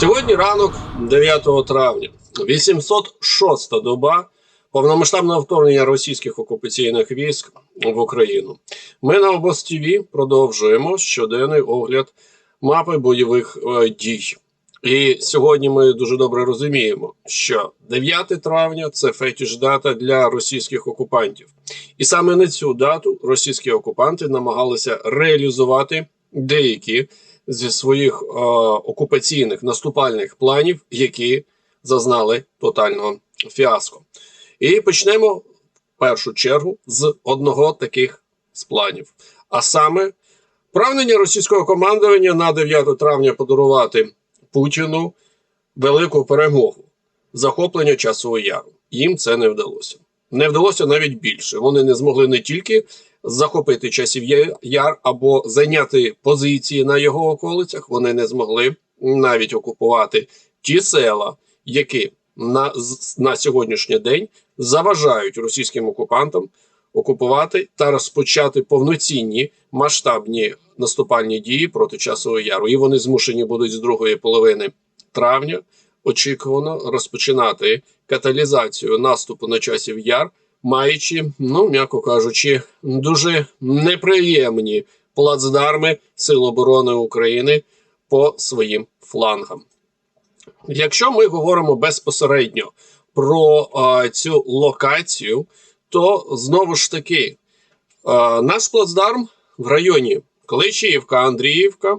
Сьогодні ранок 9 травня, 806 доба повномасштабного вторгнення російських окупаційних військ в Україну. Ми на обоз ТВ продовжуємо щоденний огляд мапи бойових е, дій. І сьогодні ми дуже добре розуміємо, що 9 травня це фетіш дата для російських окупантів, і саме на цю дату російські окупанти намагалися реалізувати деякі зі своїх е, окупаційних наступальних планів, які зазнали тотального фіаско. І почнемо в першу чергу з одного таких з планів, а саме прагнення російського командування на 9 травня подарувати Путіну велику перемогу захоплення часового яру. Їм це не вдалося. Не вдалося навіть більше. Вони не змогли не тільки захопити часів яр або зайняти позиції на його околицях. Вони не змогли навіть окупувати ті села, які на, на сьогоднішній день заважають російським окупантам окупувати та розпочати повноцінні масштабні наступальні дії проти часового яру. І вони змушені будуть з другої половини травня очікувано розпочинати каталізацію наступу на часів яр, маючи, ну м'яко кажучи, дуже неприємні плацдарми Сил оборони України по своїм флангам. Якщо ми говоримо безпосередньо про а, цю локацію, то знову ж таки а, наш плацдарм в районі Кличіївка, Андріївка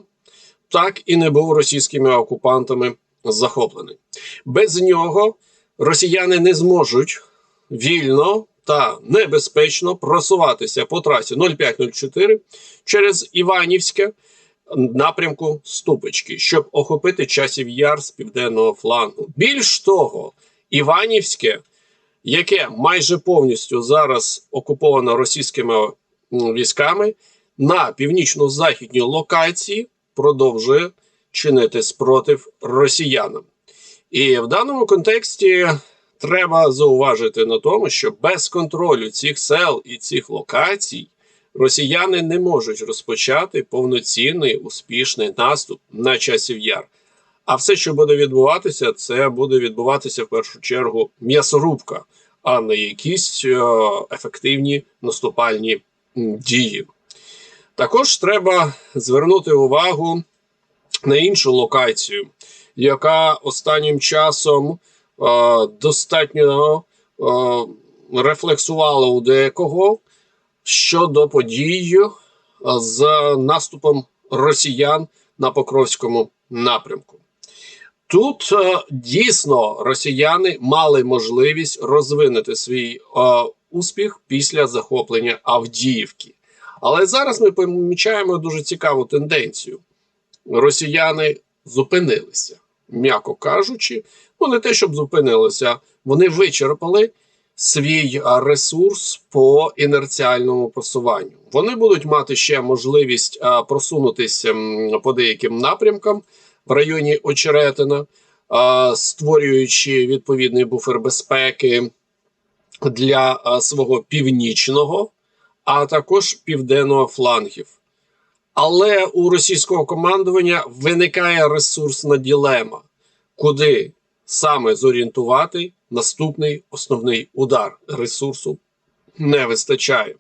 так і не був російськими окупантами захоплений. Без нього росіяни не зможуть вільно та небезпечно просуватися по трасі 0504 через Іванівське напрямку Ступочки, щоб охопити часів яр з південного флангу. Більш того, Іванівське, яке майже повністю зараз окуповано російськими військами, на північно-західній локації продовжує чинити спротив росіянам. І в даному контексті треба зауважити на тому, що без контролю цих сел і цих локацій росіяни не можуть розпочати повноцінний успішний наступ на часів яр. А все, що буде відбуватися, це буде відбуватися в першу чергу м'ясорубка, а не якісь е, ефективні наступальні дії. Також треба звернути увагу на іншу локацію, яка останнім часом е, достатньо е, рефлексувала у декого щодо подій з наступом росіян на Покровському напрямку. Тут е, дійсно росіяни мали можливість розвинути свій е, успіх після захоплення Авдіївки. Але зараз ми помічаємо дуже цікаву тенденцію. Росіяни зупинилися, м'яко кажучи, ну не те, щоб зупинилися, вони вичерпали свій ресурс по інерціальному просуванню. Вони будуть мати ще можливість просунутися по деяким напрямкам в районі Очеретина, створюючи відповідний буфер безпеки для свого північного, а також південного флангів. Але у російського командування виникає ресурсна ділема, куди саме зорієнтувати наступний основний удар. Ресурсу не вистачає.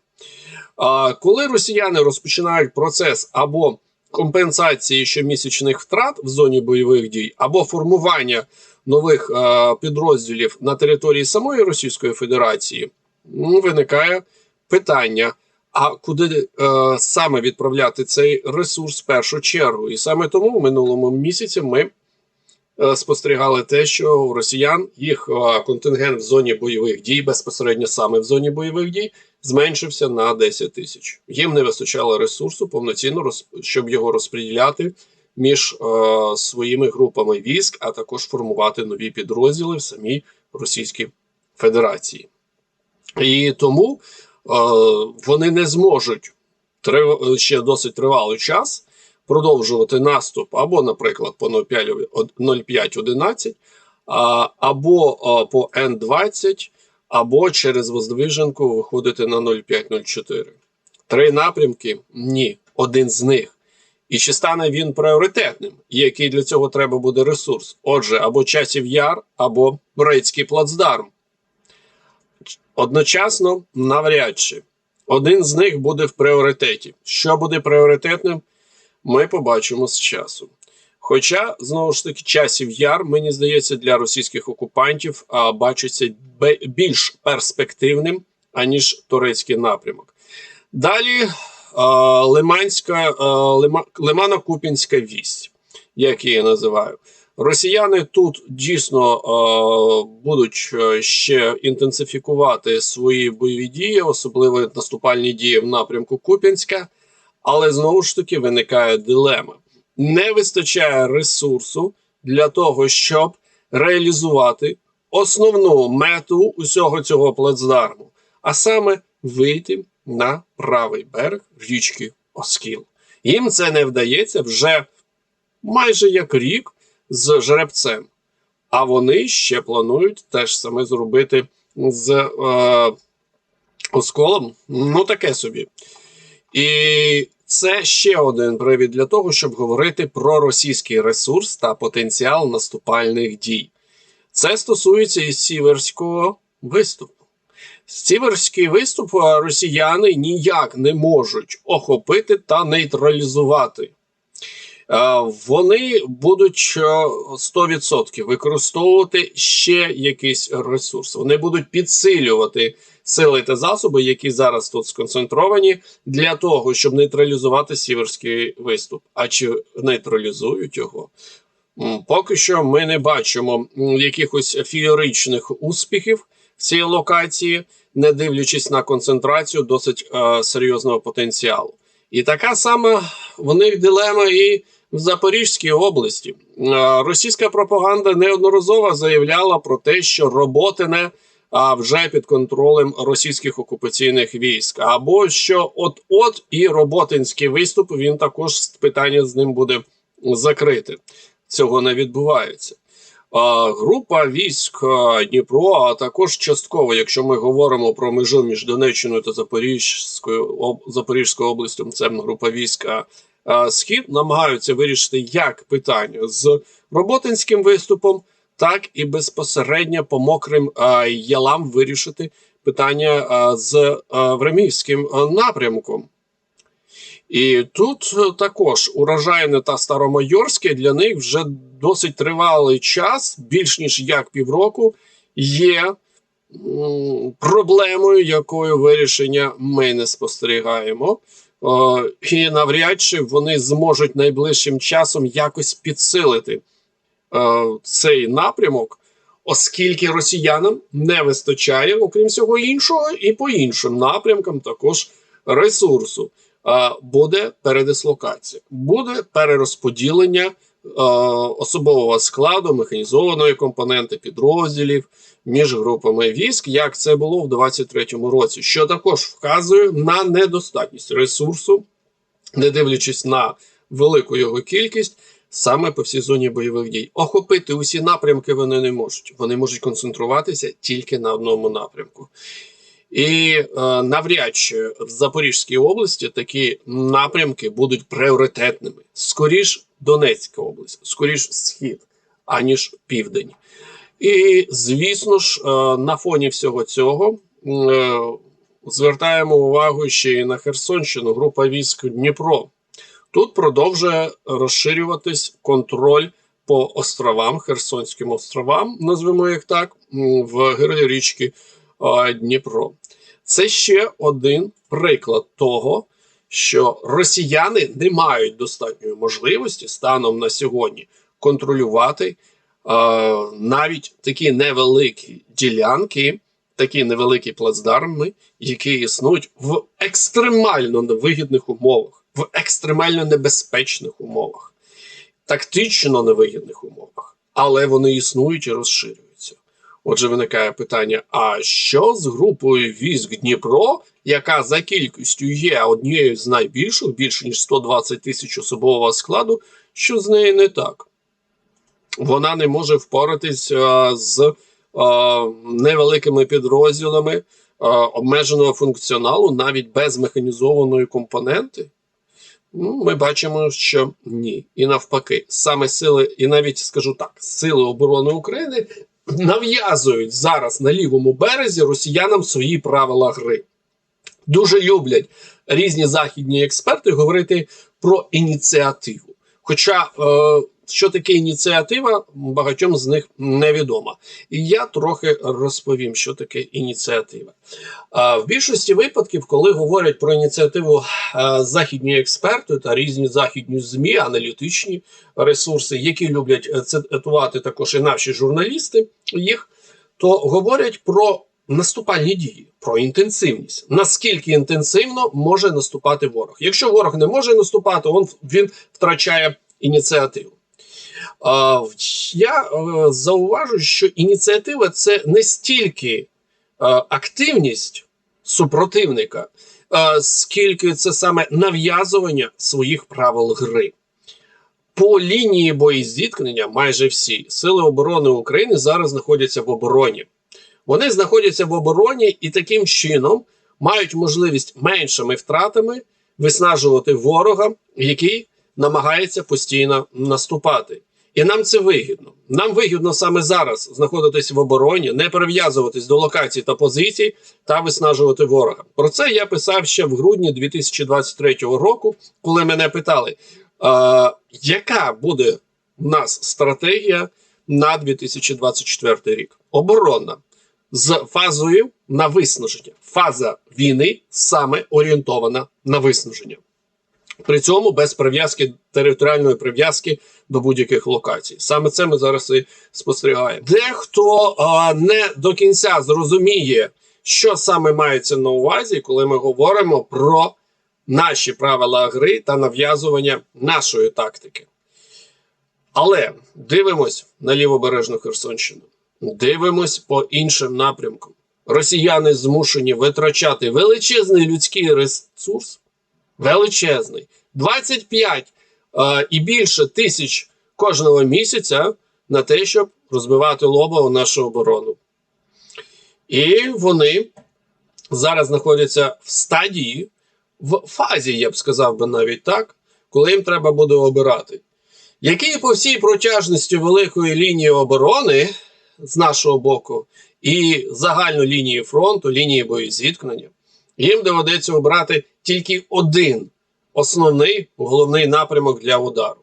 А коли росіяни розпочинають процес або компенсації щомісячних втрат в зоні бойових дій, або формування нових е, підрозділів на території самої Російської Федерації, виникає питання. А куди е, саме відправляти цей ресурс в першу чергу? І саме тому в минулому місяці ми е, спостерігали те, що у росіян їх е, контингент в зоні бойових дій, безпосередньо саме в зоні бойових дій, зменшився на 10 тисяч. Їм не вистачало ресурсу повноцінно, роз, щоб його розподіляти між е, своїми групами військ, а також формувати нові підрозділи в самій Російській Федерації. І тому вони не зможуть трив- ще досить тривалий час продовжувати наступ або, наприклад, по 05-11, або по Н-20, або через Воздвиженку виходити на 05-04. Три напрямки ні, один з них. І чи стане він пріоритетним, який для цього треба буде ресурс? Отже, або часів яр, або Брейський плацдарм. Одночасно навряд чи один з них буде в пріоритеті. Що буде пріоритетним, ми побачимо з часом. Хоча, знову ж таки, часів яр, мені здається, для російських окупантів а, бачиться більш перспективним, аніж турецький напрямок. Далі Лиманська, Лима, Лимано-Купінська вість, як її називаю. Росіяни тут дійсно е, будуть ще інтенсифікувати свої бойові дії, особливо наступальні дії в напрямку Куп'янська, але знову ж таки виникає дилема. Не вистачає ресурсу для того, щоб реалізувати основну мету усього цього плацдарму, а саме вийти на правий берег річки Оскіл. Їм це не вдається вже майже як рік з жеребцем. А вони ще планують теж саме зробити з е, осколом. Ну, таке собі. І це ще один привід для того, щоб говорити про російський ресурс та потенціал наступальних дій. Це стосується і сіверського виступу. Сіверський виступ росіяни ніяк не можуть охопити та нейтралізувати. Е, вони будуть 100% е, використовувати ще якийсь ресурс. Вони будуть підсилювати сили та засоби, які зараз тут сконцентровані, для того, щоб нейтралізувати сіверський виступ. А чи нейтралізують його? Поки що ми не бачимо якихось фіоричних успіхів в цій локації, не дивлячись на концентрацію досить е, серйозного потенціалу. І така сама в них дилема і в Запорізькій області. Російська пропаганда неодноразово заявляла про те, що Роботине вже під контролем російських окупаційних військ, або що от-от і роботинський виступ він також питання з ним буде закрите. Цього не відбувається. Група військ Дніпро, а також частково, якщо ми говоримо про межу між Донеччиною та Запорізькою об, Запорізькою областю, це група війська Схід намагаються вирішити як питання з роботинським виступом, так і безпосередньо по мокрим ялам вирішити питання з Времівським напрямком. І тут також урожайне та старомайорське для них вже досить тривалий час, більш ніж як півроку, є проблемою, якою вирішення ми не спостерігаємо. І навряд чи вони зможуть найближчим часом якось підсилити цей напрямок, оскільки росіянам не вистачає, окрім всього іншого, і по іншим напрямкам також ресурсу. Буде передислокація, буде перерозподілення особового складу, механізованої компоненти підрозділів між групами військ, як це було в 2023 році, що також вказує на недостатність ресурсу, не дивлячись на велику його кількість. Саме по всій зоні бойових дій охопити усі напрямки вони не можуть. Вони можуть концентруватися тільки на одному напрямку. І е, навряд чи в Запорізькій області такі напрямки будуть пріоритетними. Скоріш Донецька область, скоріш схід, аніж південь. І, звісно ж, е, на фоні всього цього е, звертаємо увагу ще й на Херсонщину, група військ Дніпро. Тут продовжує розширюватись контроль по островам, Херсонським островам, назвемо їх так, в гирлі річки Дніпро. Це ще один приклад того, що росіяни не мають достатньої можливості станом на сьогодні контролювати навіть такі невеликі ділянки, такі невеликі плацдарми, які існують в екстремально невигідних умовах, в екстремально небезпечних умовах, тактично невигідних умовах, але вони існують і розширюються. Отже, виникає питання: а що з групою військ Дніпро, яка за кількістю є однією з найбільших, більше ніж 120 тисяч особового складу, що з нею не так? вона не може впоратись а, е, з а, е, невеликими підрозділами а, е, обмеженого функціоналу навіть без механізованої компоненти. Ну, Ми бачимо, що ні. І навпаки, саме сили, і навіть скажу так, сили оборони України нав'язують зараз на лівому березі росіянам свої правила гри. Дуже люблять різні західні експерти говорити про ініціативу. Хоча е, що таке ініціатива, багатьом з них невідомо. І я трохи розповім, що таке ініціатива. В більшості випадків, коли говорять про ініціативу західні експерти та різні західні змі, аналітичні ресурси, які люблять е, цитувати також і наші журналісти, їх то говорять про наступальні дії, про інтенсивність. Наскільки інтенсивно може наступати ворог? Якщо ворог не може наступати, він втрачає ініціативу. Я е, зауважу, що ініціатива це не стільки е, активність супротивника, скільки це саме нав'язування своїх правил гри. По лінії боєзіткнення майже всі сили оборони України зараз знаходяться в обороні. Вони знаходяться в обороні і таким чином мають можливість меншими втратами виснажувати ворога, який намагається постійно наступати. І нам це вигідно. Нам вигідно саме зараз знаходитись в обороні, не прив'язуватись до локацій та позицій та виснажувати ворога. Про це я писав ще в грудні 2023 року, коли мене питали, а, яка буде в нас стратегія на 2024 рік? Оборонна з фазою на виснаження. Фаза війни саме орієнтована на виснаження. При цьому без прив'язки територіальної прив'язки до будь-яких локацій. Саме це ми зараз і спостерігаємо. Дехто а, не до кінця зрозуміє, що саме мається на увазі, коли ми говоримо про наші правила гри та нав'язування нашої тактики. Але дивимось на лівобережну Херсонщину. Дивимось по іншим напрямкам. Росіяни змушені витрачати величезний людський ресурс, величезний 25 е, і більше тисяч кожного місяця на те, щоб розбивати лоба у нашу оборону. І вони зараз знаходяться в стадії, в фазі, я б сказав би навіть так, коли їм треба буде обирати. Які по всій протяжності великої лінії оборони з нашого боку і загальну лінію фронту, лінії боєзіткнення, їм доведеться обрати тільки один основний головний напрямок для удару.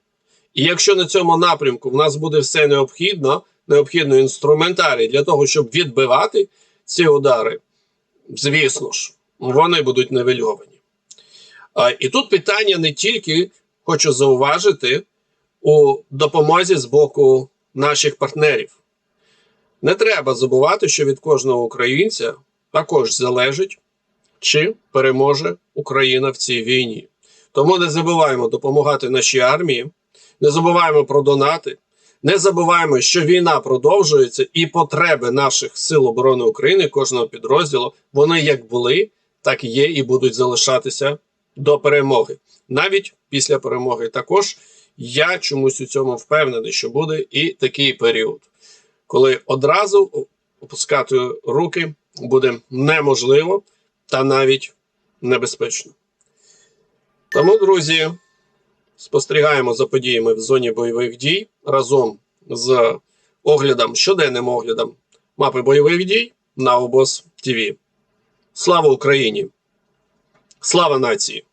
І якщо на цьому напрямку в нас буде все необхідно, необхідно інструментарій для того, щоб відбивати ці удари, звісно ж, вони будуть невельовані. І тут питання не тільки хочу зауважити у допомозі з боку наших партнерів. Не треба забувати, що від кожного українця також залежить, чи переможе Україна в цій війні. Тому не забуваємо допомагати нашій армії, не забуваємо про донати, не забуваємо, що війна продовжується, і потреби наших сил оборони України, кожного підрозділу, вони як були, так і є, і будуть залишатися до перемоги. Навіть після перемоги. Також я чомусь у цьому впевнений, що буде і такий період коли одразу опускати руки буде неможливо та навіть небезпечно. Тому, друзі, спостерігаємо за подіями в зоні бойових дій разом з оглядом, щоденним оглядом мапи бойових дій на обоз ТВ. Слава Україні! Слава нації!